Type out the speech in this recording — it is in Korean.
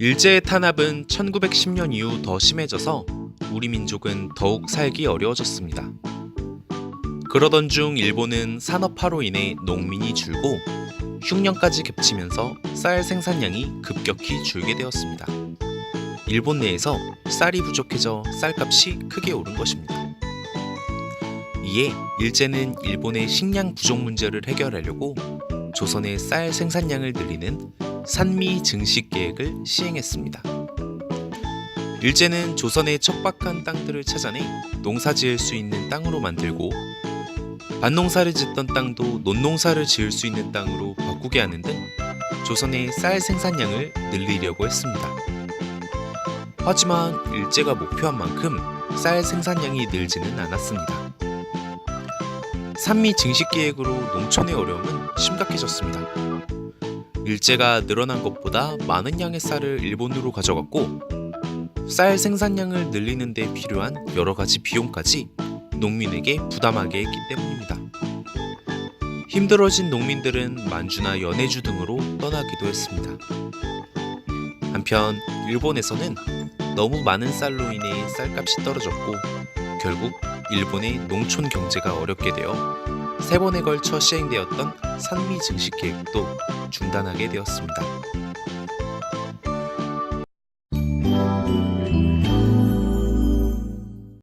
일제의 탄압은 1910년 이후 더 심해져서 우리 민족은 더욱 살기 어려워졌습니다. 그러던 중 일본은 산업화로 인해 농민이 줄고 흉년까지 겹치면서 쌀 생산량이 급격히 줄게 되었습니다. 일본 내에서 쌀이 부족해져 쌀값이 크게 오른 것입니다. 이에 일제는 일본의 식량 부족 문제를 해결하려고 조선의 쌀 생산량을 늘리는 산미 증식 계획을 시행했습니다. 일제는 조선의 척박한 땅들을 찾아내 농사 지을 수 있는 땅으로 만들고 밭농사를 짓던 땅도 논농사를 지을 수 있는 땅으로 바꾸게 하는 등 조선의 쌀 생산량을 늘리려고 했습니다. 하지만 일제가 목표한 만큼 쌀 생산량이 늘지는 않았습니다. 산미 증식 계획으로 농촌의 어려움은 심각해졌습니다. 일제가 늘어난 것보다 많은 양의 쌀을 일본으로 가져갔고 쌀 생산량을 늘리는 데 필요한 여러 가지 비용까지 농민에게 부담하게 했기 때문입니다. 힘들어진 농민들은 만주나 연해주 등으로 떠나기도 했습니다. 한편 일본에서는 너무 많은 쌀로 인해 쌀값이 떨어졌고 결국 일본의 농촌 경제가 어렵게 되어 세 번에 걸쳐 시행되었던 산미 증식 계획도 중단하게 되었습니다.